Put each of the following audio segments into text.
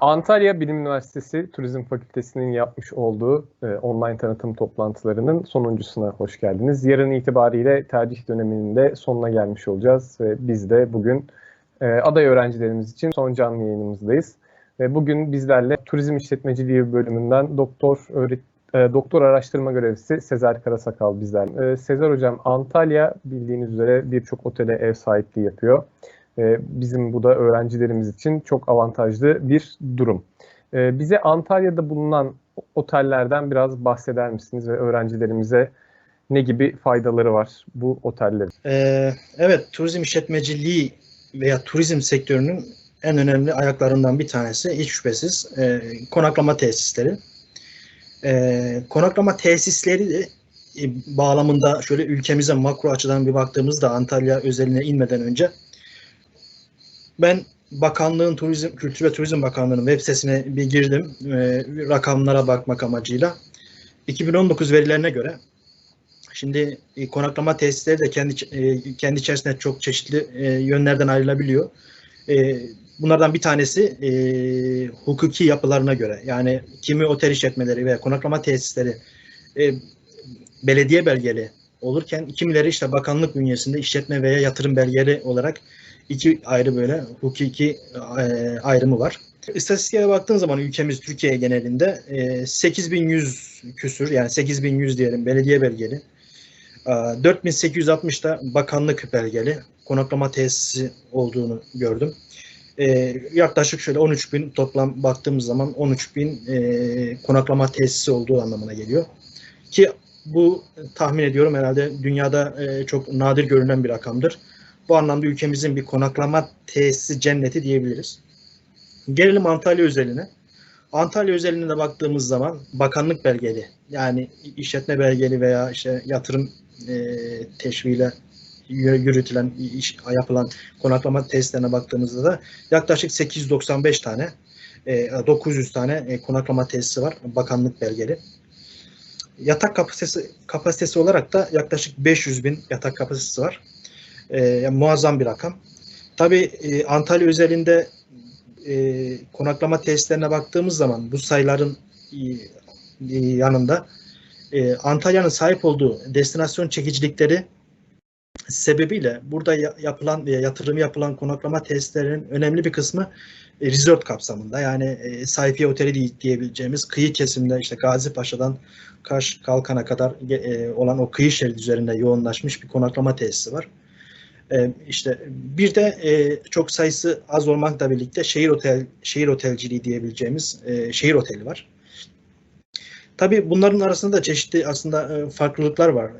Antalya Bilim Üniversitesi Turizm Fakültesi'nin yapmış olduğu e, online tanıtım toplantılarının sonuncusuna hoş geldiniz. Yarın itibariyle tercih döneminin de sonuna gelmiş olacağız ve biz de bugün e, aday öğrencilerimiz için son canlı yayınımızdayız. Ve bugün bizlerle Turizm İşletmeciliği bölümünden doktor öğret e, doktor araştırma görevlisi Sezer Karasakal bizler. E, Sezer hocam Antalya bildiğiniz üzere birçok otele ev sahipliği yapıyor. E, bizim bu da öğrencilerimiz için çok avantajlı bir durum. E, bize Antalya'da bulunan otellerden biraz bahseder misiniz ve öğrencilerimize ne gibi faydaları var bu otellerin? Ee, evet, turizm işletmeciliği veya turizm sektörünün en önemli ayaklarından bir tanesi hiç şüphesiz e, konaklama tesisleri. E, konaklama tesisleri e, bağlamında şöyle ülkemize makro açıdan bir baktığımızda Antalya özeline inmeden önce ben bakanlığın turizm Kültür ve Turizm Bakanlığı'nın web sitesine bir girdim e, rakamlara bakmak amacıyla. 2019 verilerine göre Şimdi e, konaklama tesisleri de kendi e, kendi içerisinde çok çeşitli e, yönlerden ayrılabiliyor. E, bunlardan bir tanesi e, hukuki yapılarına göre. Yani kimi otel işletmeleri veya konaklama tesisleri e, belediye belgeli olurken kimileri işte bakanlık bünyesinde işletme veya yatırım belgeli olarak iki ayrı böyle hukuki e, ayrımı var. İstatistiklere baktığın zaman ülkemiz Türkiye genelinde e, 8100 küsür yani 8100 diyelim belediye belgeli 4860'da bakanlık belgeli konaklama tesisi olduğunu gördüm. Yaklaşık şöyle 13 bin toplam baktığımız zaman 13 bin e, konaklama tesisi olduğu anlamına geliyor. Ki bu tahmin ediyorum herhalde dünyada e, çok nadir görülen bir rakamdır. Bu anlamda ülkemizin bir konaklama tesisi cenneti diyebiliriz. Gelelim Antalya özeline. Antalya özelinde de baktığımız zaman bakanlık belgeli yani işletme belgeli veya işte yatırım e, teşviğiyle yürütülen, iş, yapılan konaklama testlerine baktığımızda da yaklaşık 895 tane, e, 900 tane e, konaklama tesisi var, bakanlık belgeli. Yatak kapasitesi kapasitesi olarak da yaklaşık 500 bin yatak kapasitesi var. E, yani muazzam bir rakam. Tabii e, Antalya özelinde e, konaklama tesislerine baktığımız zaman bu sayıların e, yanında e, Antalya'nın sahip olduğu destinasyon çekicilikleri sebebiyle burada yapılan veya yatırım yapılan konaklama tesislerinin önemli bir kısmı e, resort kapsamında yani e, sayfiye oteli diyebileceğimiz kıyı kesimde işte Gazi Paşa'dan Kaş Kalkan'a kadar e, olan o kıyı şeridi üzerinde yoğunlaşmış bir konaklama tesisi var. E, işte bir de e, çok sayısı az olmakla birlikte şehir otel şehir otelciliği diyebileceğimiz e, şehir oteli var. Tabii bunların arasında da çeşitli aslında e, farklılıklar var.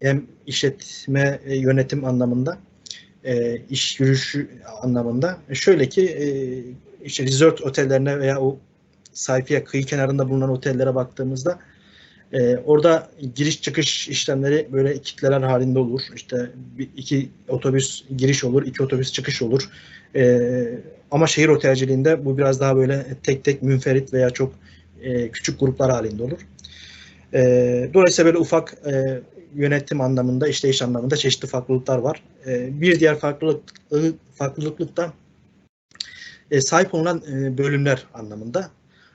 Hem işletme yönetim anlamında, iş yürüyüşü anlamında. Şöyle ki işte resort otellerine veya o sayfiye kıyı kenarında bulunan otellere baktığımızda orada giriş çıkış işlemleri böyle kitleler halinde olur. İşte iki otobüs giriş olur, iki otobüs çıkış olur. ama şehir otelciliğinde bu biraz daha böyle tek tek münferit veya çok e, küçük gruplar halinde olur. E, dolayısıyla böyle ufak e, yönetim anlamında, işleyiş anlamında çeşitli farklılıklar var. E, bir diğer farklılık farklılık da e, sahip olunan e, bölümler anlamında.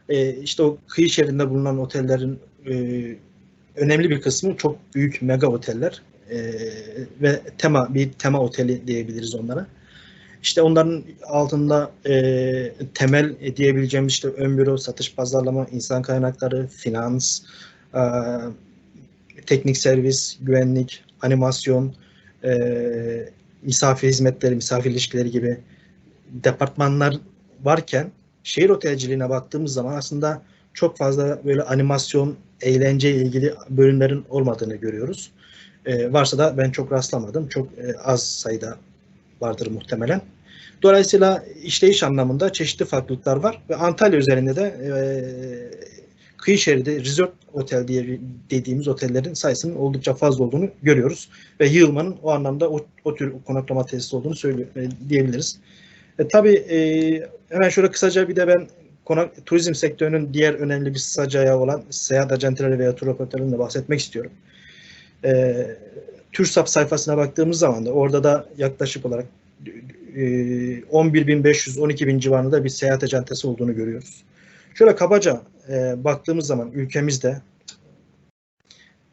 E, işte o kıyı şeridinde bulunan otellerin e, önemli bir kısmı çok büyük mega oteller e, ve tema bir tema oteli diyebiliriz onlara. İşte onların altında e, temel diyebileceğimiz işte ön büro, satış, pazarlama, insan kaynakları, finans, e, teknik servis, güvenlik, animasyon, e, misafir hizmetleri, misafir ilişkileri gibi departmanlar varken şehir otelciliğine baktığımız zaman aslında çok fazla böyle animasyon, eğlence ile ilgili bölümlerin olmadığını görüyoruz. E, varsa da ben çok rastlamadım. Çok e, az sayıda vardır muhtemelen. Dolayısıyla işleyiş anlamında çeşitli farklılıklar var ve Antalya üzerinde de e, kıyı şeridi resort otel diye dediğimiz otellerin sayısının oldukça fazla olduğunu görüyoruz ve yığılmanın o anlamda o, o tür konaklama tesisi olduğunu söylüyor e, diyebiliriz. E, tabii e, hemen şöyle kısaca bir de ben konak, turizm sektörünün diğer önemli bir sac ayağı olan seyahat acenteleri veya tur operatörlerinden bahsetmek istiyorum. E, TÜRSAP sayfasına baktığımız zaman da orada da yaklaşık olarak e, 11.500-12.000 civarında bir seyahat acentesi olduğunu görüyoruz. Şöyle kabaca e, baktığımız zaman ülkemizde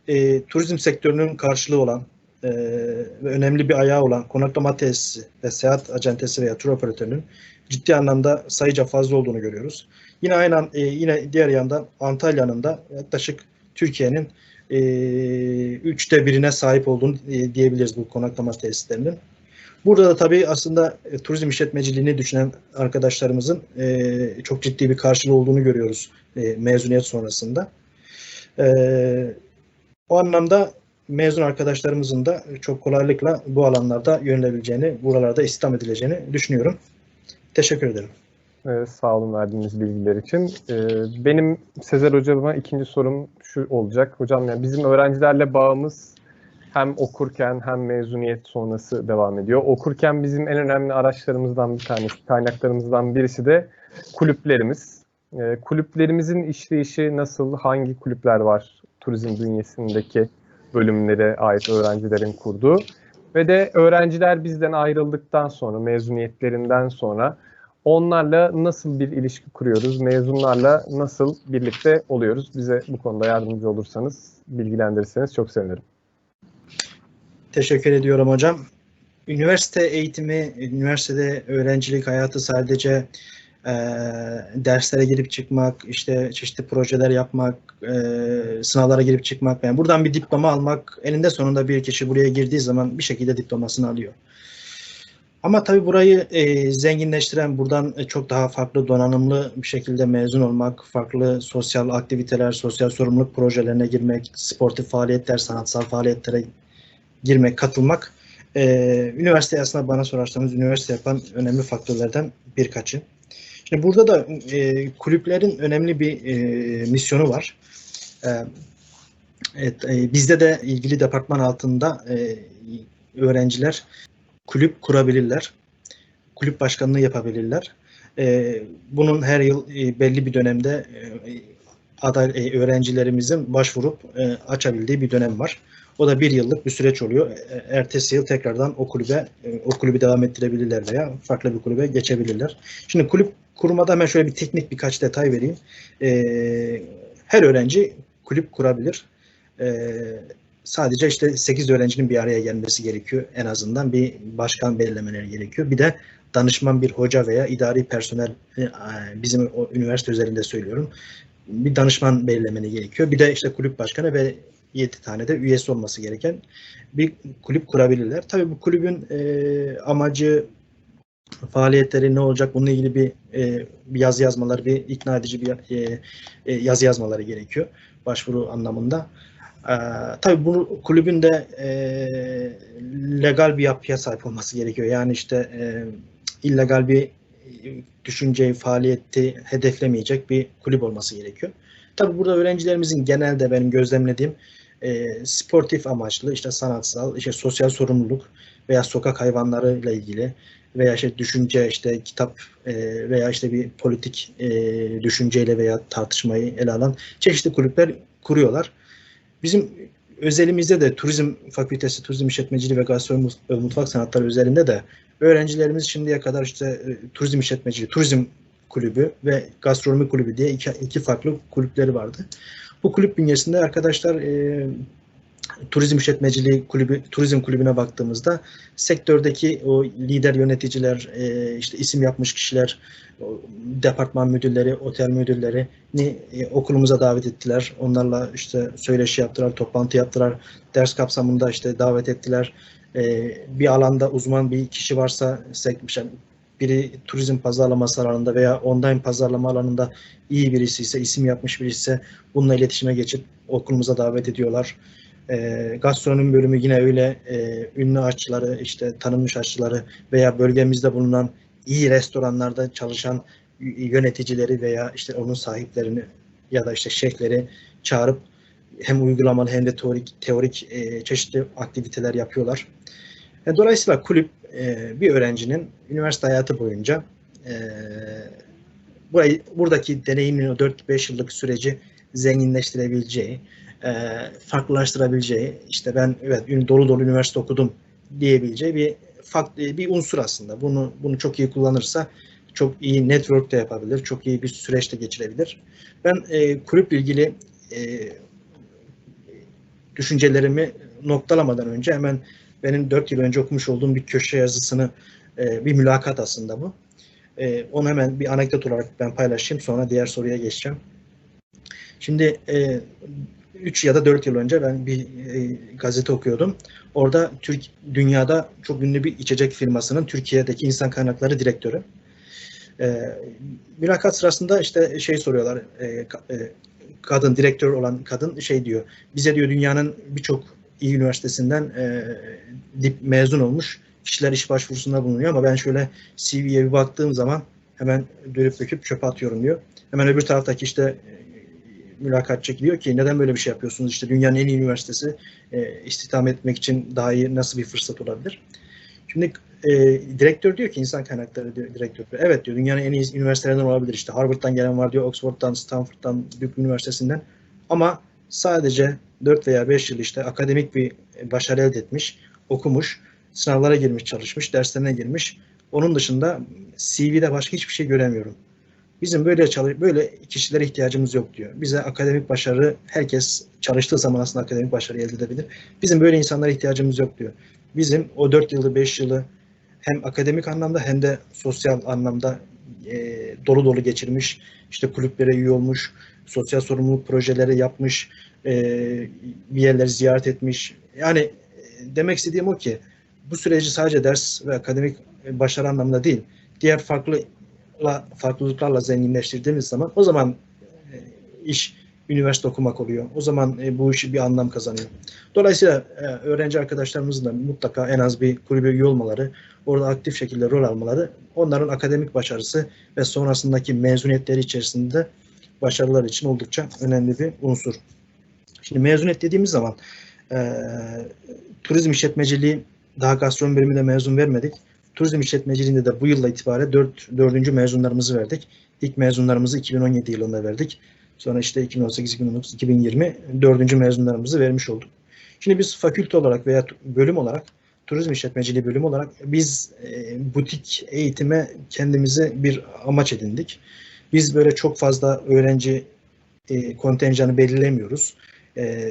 e, turizm sektörünün karşılığı olan e, ve önemli bir ayağı olan konaklama tesisi ve seyahat acentesi veya tur operatörünün ciddi anlamda sayıca fazla olduğunu görüyoruz. Yine aynı e, yine diğer yandan Antalya'nın da yaklaşık Türkiye'nin e, üçte birine sahip olduğunu e, diyebiliriz bu konaklama tesislerinin. Burada da tabii aslında e, turizm işletmeciliğini düşünen arkadaşlarımızın e, çok ciddi bir karşılığı olduğunu görüyoruz e, mezuniyet sonrasında. E, o anlamda mezun arkadaşlarımızın da çok kolaylıkla bu alanlarda yönelebileceğini, buralarda istihdam edileceğini düşünüyorum. Teşekkür ederim. Ee, sağ olun verdiğiniz bilgiler için. Ee, benim Sezer Hocam'a ikinci sorum şu olacak. Hocam yani bizim öğrencilerle bağımız hem okurken hem mezuniyet sonrası devam ediyor. Okurken bizim en önemli araçlarımızdan bir tanesi, kaynaklarımızdan birisi de kulüplerimiz. Ee, kulüplerimizin işleyişi nasıl, hangi kulüpler var turizm bünyesindeki bölümlere ait öğrencilerin kurduğu ve de öğrenciler bizden ayrıldıktan sonra, mezuniyetlerinden sonra onlarla nasıl bir ilişki kuruyoruz, mezunlarla nasıl birlikte oluyoruz? Bize bu konuda yardımcı olursanız, bilgilendirirseniz çok sevinirim. Teşekkür ediyorum hocam. Üniversite eğitimi, üniversitede öğrencilik hayatı sadece e, derslere girip çıkmak, işte çeşitli projeler yapmak, e, sınavlara girip çıkmak, yani buradan bir diploma almak, eninde sonunda bir kişi buraya girdiği zaman bir şekilde diplomasını alıyor. Ama tabii burayı e, zenginleştiren, buradan çok daha farklı donanımlı bir şekilde mezun olmak, farklı sosyal aktiviteler, sosyal sorumluluk projelerine girmek, sportif faaliyetler, sanatsal faaliyetlere girmek, katılmak, e, üniversite aslında bana sorarsanız üniversite yapan önemli faktörlerden birkaçı. Şimdi burada da e, kulüplerin önemli bir e, misyonu var. E, evet, e, bizde de ilgili departman altında e, öğrenciler kulüp kurabilirler. Kulüp başkanlığı yapabilirler. E, bunun her yıl e, belli bir dönemde e, aday e, öğrencilerimizin başvurup e, açabildiği bir dönem var. O da bir yıllık bir süreç oluyor. E, ertesi yıl tekrardan o kulübe e, o kulübü devam ettirebilirler veya farklı bir kulübe geçebilirler. Şimdi kulüp kurmada hemen şöyle bir teknik birkaç detay vereyim. E, her öğrenci kulüp kurabilir. E, sadece işte 8 öğrencinin bir araya gelmesi gerekiyor. En azından bir başkan belirlemeleri gerekiyor. Bir de danışman bir hoca veya idari personel bizim o üniversite özelinde söylüyorum. Bir danışman belirlemeni gerekiyor. Bir de işte kulüp başkanı ve 7 tane de üyesi olması gereken bir kulüp kurabilirler. Tabii bu kulübün e, amacı faaliyetleri ne olacak bununla ilgili bir, e, bir yazı yazmaları, bir ikna edici bir e, e, yazı yazmaları gerekiyor başvuru anlamında. E, tabii bu kulübün de e, legal bir yapıya sahip olması gerekiyor. Yani işte e, illegal bir düşünceyi, faaliyeti hedeflemeyecek bir kulüp olması gerekiyor. Tabii burada öğrencilerimizin genelde benim gözlemlediğim e, sportif amaçlı, işte sanatsal, işte sosyal sorumluluk veya sokak hayvanlarıyla ilgili veya işte düşünce, işte kitap e, veya işte bir politik e, düşünceyle veya tartışmayı ele alan çeşitli kulüpler kuruyorlar. Bizim özelimizde de turizm fakültesi, turizm işletmeciliği ve gastronomi ve mutfak sanatları özelinde de öğrencilerimiz şimdiye kadar işte e, turizm işletmeciliği, turizm kulübü ve gastronomi kulübü diye iki, iki farklı kulüpleri vardı. Bu kulüp bünyesinde arkadaşlar e, turizm işletmeciliği kulübü, turizm kulübüne baktığımızda sektördeki o lider yöneticiler, e, işte isim yapmış kişiler, departman müdürleri, otel müdürlerini e, okulumuza davet ettiler. Onlarla işte söyleşi yaptılar, toplantı yaptılar. Ders kapsamında işte davet ettiler. E, bir alanda uzman bir kişi varsa biri turizm pazarlaması alanında veya online pazarlama alanında iyi birisi ise, isim yapmış birisi ise bununla iletişime geçip okulumuza davet ediyorlar. E, gastronomi bölümü yine öyle e, ünlü aşçıları, işte tanınmış aşçıları veya bölgemizde bulunan iyi restoranlarda çalışan yöneticileri veya işte onun sahiplerini ya da işte şefleri çağırıp hem uygulamalı hem de teorik teorik e, çeşitli aktiviteler yapıyorlar. E, dolayısıyla kulüp e, bir öğrencinin üniversite hayatı boyunca e, burayı, buradaki deneyimin o 4-5 yıllık süreci zenginleştirebileceği, e, farklılaştırabileceği, işte ben evet dolu dolu üniversite okudum diyebileceği bir farklı bir unsur aslında. Bunu bunu çok iyi kullanırsa çok iyi network de yapabilir, çok iyi bir süreçte geçirebilir. Ben e, kulüple ilgili e, düşüncelerimi noktalamadan önce hemen benim 4 yıl önce okumuş olduğum bir köşe yazısını e, bir mülakat aslında bu. E, onu hemen bir anekdot olarak ben paylaşayım sonra diğer soruya geçeceğim. Şimdi e, 3 ya da 4 yıl önce ben bir e, gazete okuyordum. Orada Türk dünyada çok ünlü bir içecek firmasının Türkiye'deki insan kaynakları direktörü. E, mülakat sırasında işte şey soruyorlar. E, e, kadın direktör olan kadın şey diyor. Bize diyor dünyanın birçok iyi üniversitesinden e, dip mezun olmuş kişiler iş başvurusunda bulunuyor ama ben şöyle CV'ye bir baktığım zaman hemen dönüp döküp çöpe atıyorum diyor. Hemen öbür taraftaki işte mülakatçı diyor ki neden böyle bir şey yapıyorsunuz? İşte dünyanın en iyi üniversitesi e, istihdam etmek için daha iyi nasıl bir fırsat olabilir? Şimdi e, direktör diyor ki insan kaynakları direktörü. Evet diyor dünyanın en iyi üniversitelerinden olabilir. İşte Harvard'dan gelen var diyor, Oxford'dan, Stanford'dan, Duke Üniversitesi'nden. Ama sadece 4 veya 5 yıl işte akademik bir başarı elde etmiş, okumuş, sınavlara girmiş, çalışmış, derslerine girmiş. Onun dışında CV'de başka hiçbir şey göremiyorum. Bizim böyle çalış böyle kişilere ihtiyacımız yok diyor. Bize akademik başarı herkes çalıştığı zaman aslında akademik başarı elde edebilir. Bizim böyle insanlara ihtiyacımız yok diyor. Bizim o 4 yılı 5 yılı hem akademik anlamda hem de sosyal anlamda e, dolu dolu geçirmiş, işte kulüplere üye olmuş, sosyal sorumluluk projeleri yapmış, e, bir yerleri ziyaret etmiş. Yani e, demek istediğim o ki bu süreci sadece ders ve akademik başarı anlamında değil, diğer farklı farklılıklarla zenginleştirdiğimiz zaman o zaman e, iş üniversite okumak oluyor. O zaman e, bu işi bir anlam kazanıyor. Dolayısıyla e, öğrenci arkadaşlarımızın da mutlaka en az bir kulübe üye olmaları, orada aktif şekilde rol almaları, onların akademik başarısı ve sonrasındaki mezuniyetleri içerisinde başarılar için oldukça önemli bir unsur. Şimdi mezuniyet dediğimiz zaman e, turizm işletmeciliği daha gastronomi bölümünde mezun vermedik. Turizm işletmeciliğinde de bu yılla itibaren 4. 4. mezunlarımızı verdik. İlk mezunlarımızı 2017 yılında verdik. Sonra işte 2018, 2019, 2020 dördüncü mezunlarımızı vermiş olduk. Şimdi biz fakülte olarak veya bölüm olarak, turizm işletmeciliği bölümü olarak biz e, butik eğitime kendimize bir amaç edindik. Biz böyle çok fazla öğrenci e, kontenjanı belirlemiyoruz. E,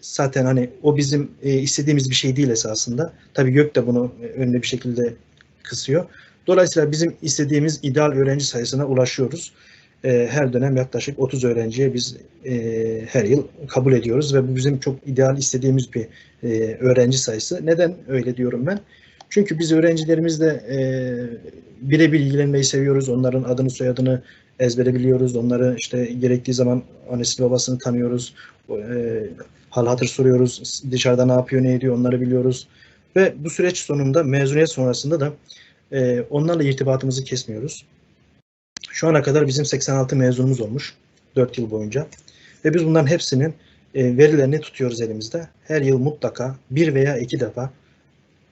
zaten hani o bizim e, istediğimiz bir şey değil esasında. Tabii YÖK de bunu e, önüne bir şekilde kısıyor. Dolayısıyla bizim istediğimiz ideal öğrenci sayısına ulaşıyoruz. E, her dönem yaklaşık 30 öğrenciye biz e, her yıl kabul ediyoruz ve bu bizim çok ideal istediğimiz bir e, öğrenci sayısı. Neden öyle diyorum ben? Çünkü biz öğrencilerimizle e, birebir ilgilenmeyi seviyoruz. Onların adını soyadını ezbere biliyoruz. Onları işte gerektiği zaman annesini babasını tanıyoruz. E, hal hatır soruyoruz. Dışarıda ne yapıyor, ne ediyor onları biliyoruz. Ve bu süreç sonunda mezuniyet sonrasında da e, onlarla irtibatımızı kesmiyoruz. Şu ana kadar bizim 86 mezunumuz olmuş 4 yıl boyunca. Ve biz bunların hepsinin e, verilerini tutuyoruz elimizde. Her yıl mutlaka bir veya iki defa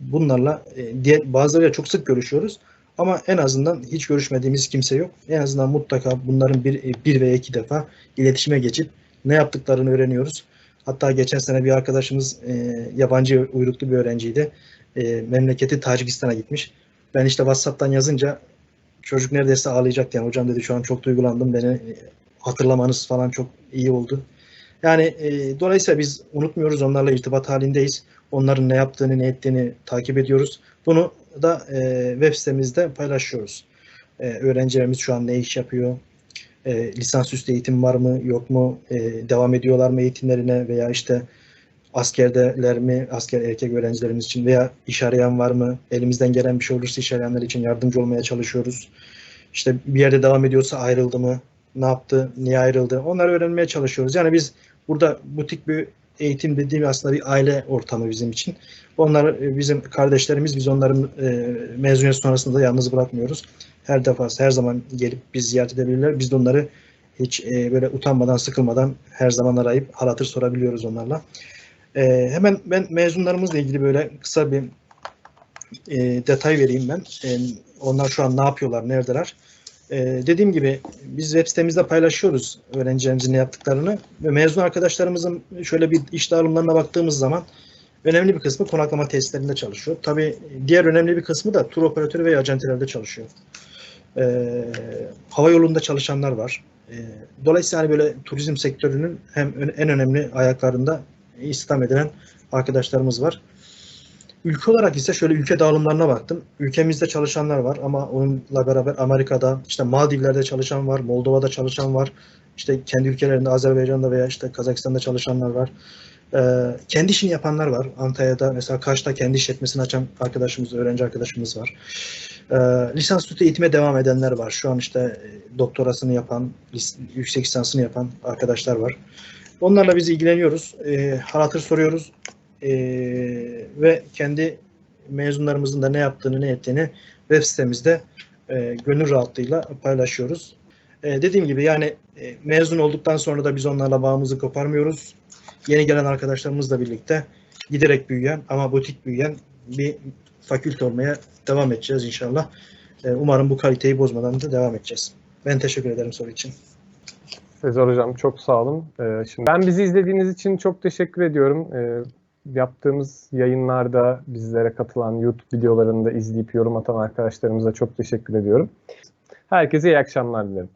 bunlarla e, diğer, bazılarıyla çok sık görüşüyoruz. Ama en azından hiç görüşmediğimiz kimse yok. En azından mutlaka bunların bir, e, bir veya iki defa iletişime geçip ne yaptıklarını öğreniyoruz. Hatta geçen sene bir arkadaşımız e, yabancı uyruklu bir öğrenciydi. E, memleketi Tacikistan'a gitmiş. Ben işte WhatsApp'tan yazınca çocuk neredeyse ağlayacaktı. Yani hocam dedi şu an çok duygulandım. Beni hatırlamanız falan çok iyi oldu. Yani e, dolayısıyla biz unutmuyoruz. Onlarla irtibat halindeyiz. Onların ne yaptığını, ne ettiğini takip ediyoruz. Bunu da e, web sitemizde paylaşıyoruz. E, öğrencilerimiz şu an ne iş yapıyor? E, lisansüstü eğitim var mı, yok mu? E, devam ediyorlar mı eğitimlerine veya işte askerdeler mi, asker erkek öğrencilerimiz için veya iş arayan var mı? Elimizden gelen bir şey olursa iş arayanlar için yardımcı olmaya çalışıyoruz. İşte bir yerde devam ediyorsa ayrıldı mı? Ne yaptı? Niye ayrıldı? Onları öğrenmeye çalışıyoruz. Yani biz burada butik bir eğitim dediğim aslında bir aile ortamı bizim için. Onlar e, bizim kardeşlerimiz, biz onların e, mezuniyet sonrasında da yalnız bırakmıyoruz. Her defasında her zaman gelip biz ziyaret edebilirler. Biz de onları hiç e, böyle utanmadan, sıkılmadan her zaman arayıp hal hatır sorabiliyoruz onlarla. E, hemen ben mezunlarımızla ilgili böyle kısa bir e, detay vereyim ben. E, onlar şu an ne yapıyorlar, neredeler? E, dediğim gibi biz web sitemizde paylaşıyoruz öğrencilerimizin ne yaptıklarını ve mezun arkadaşlarımızın şöyle bir iş dağılımlarına baktığımız zaman önemli bir kısmı konaklama tesislerinde çalışıyor. Tabii diğer önemli bir kısmı da tur operatörü ve acentelerde çalışıyor. Ee, hava yolunda çalışanlar var. Ee, dolayısıyla hani böyle turizm sektörünün hem en önemli ayaklarında istihdam edilen arkadaşlarımız var. Ülke olarak ise şöyle ülke dağılımlarına baktım. Ülkemizde çalışanlar var ama onunla beraber Amerika'da, işte Maldivler'de çalışan var, Moldova'da çalışan var. İşte kendi ülkelerinde Azerbaycan'da veya işte Kazakistan'da çalışanlar var. Ee, kendi işini yapanlar var. Antalya'da mesela Kaş'ta kendi işletmesini açan arkadaşımız, öğrenci arkadaşımız var. Ee, lisansüstü eğitime devam edenler var. Şu an işte e, doktorasını yapan, yüksek lisansını yapan arkadaşlar var. Onlarla biz ilgileniyoruz. E, hal hatır soruyoruz. E, ve kendi mezunlarımızın da ne yaptığını, ne ettiğini web sitemizde e, gönül rahatlığıyla paylaşıyoruz. E, dediğim gibi yani e, mezun olduktan sonra da biz onlarla bağımızı koparmıyoruz. Yeni gelen arkadaşlarımızla birlikte giderek büyüyen ama butik büyüyen bir fakülte olmaya devam edeceğiz inşallah. E, umarım bu kaliteyi bozmadan da devam edeceğiz. Ben teşekkür ederim soru için. Sezer Hocam çok sağ olun. Ee, şimdi ben bizi izlediğiniz için çok teşekkür ediyorum. Ee, yaptığımız yayınlarda bizlere katılan YouTube videolarını da izleyip yorum atan arkadaşlarımıza çok teşekkür ediyorum. Herkese iyi akşamlar dilerim.